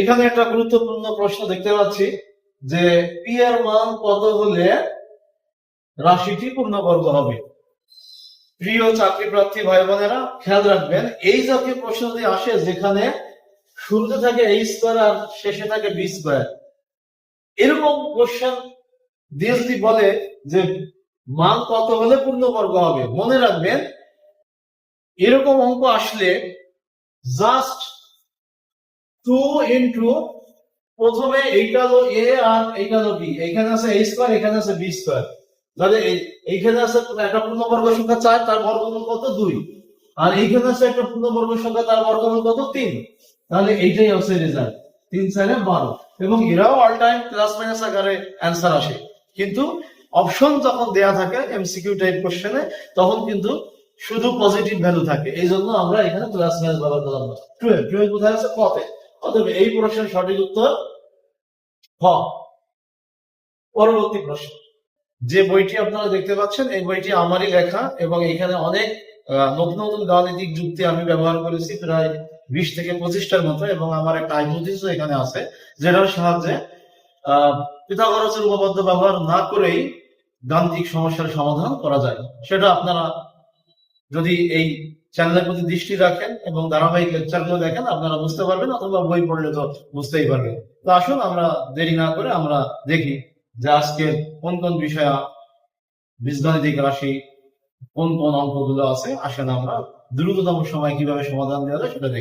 এখানে একটা গুরুত্বপূর্ণ প্রশ্ন দেখতে পাচ্ছি যে পি এর মান কত হলে রাশিটি পূর্ণবর্গ হবে? প্রিয় চাকরি প্রার্থী ভাই বোনেরা খেয়াল রাখবেন, এই জাতীয় প্রশ্ন যদি আসে যেখানে শুরুতে থাকে এই স্কোয়ার আর শেষে থাকে বি স্কোয়ার এরকম কোশ্চেন দিয়ে বলে যে মান কত হলে পূর্ণবর্গ হবে, মনে রাখবেন, এরকম অঙ্ক আসলে জাস্ট টু ইন্টু প্রথমে এইটা হলো এ আর এইটা হলো বি আছে এ স্কোয়ার এখানে আছে বি স্কোয়ার তাহলে এইখানে আছে একটা সংখ্যা চার, তার বর্গমূল কত দুই? আর এইখানে আছে একটা সংখ্যা, তার বর্গমূল কত তিন? তাহলে এইটাই হচ্ছে রেজাল্ট তিন বারো। এবং এরাও অল টাইম প্লাস মাইনাস আকারে অ্যান্সার আসে। কিন্তু অপশন যখন দেয়া থাকে এমসিকিউ টাইপ কোশ্চেনে তখন কিন্তু শুধু পজিটিভ ভ্যালু থাকে। এই জন্য আমরা এখানে প্লাস মাইনাস ব্যবহার করলাম টুয়েলভ টুয়েলভ কোথায় আছে কতে? অতএব এই প্রশ্নের সঠিক উত্তর খ। পরবর্তী প্রশ্ন। যে বইটি আপনারা দেখতে পাচ্ছেন, এই বইটি আমারই লেখা এবং এখানে অনেক নতুন নতুন গাণিতিক যুক্তি আমি ব্যবহার করেছি প্রায় বিশ থেকে পঁচিশটার মতো এবং আমার একটা হাইপোথিস এখানে আছে যেটার সাহায্যে পিথাগোরাসের উপপাদ্য ব্যবহার না করেই গাণিতিক সমস্যার সমাধান করা যায়। সেটা আপনারা যদি এই চ্যানেলের প্রতি দৃষ্টি রাখেন এবং ধারাবাহিক লেকচারগুলো দেখেন, আপনারা বুঝতে পারবেন অথবা বই পড়লে তো বুঝতেই পারবেন। তো আসুন আমরা দেরি না করে আমরা দেখি যে আজকে কোন কোন বিষয় বীজগণিতিক রাশি কোন কোন অঙ্কগুলো আছে, আসেন আমরা দ্রুততম সময় কীভাবে সমাধান দেওয়া যায় সেটা দেখি।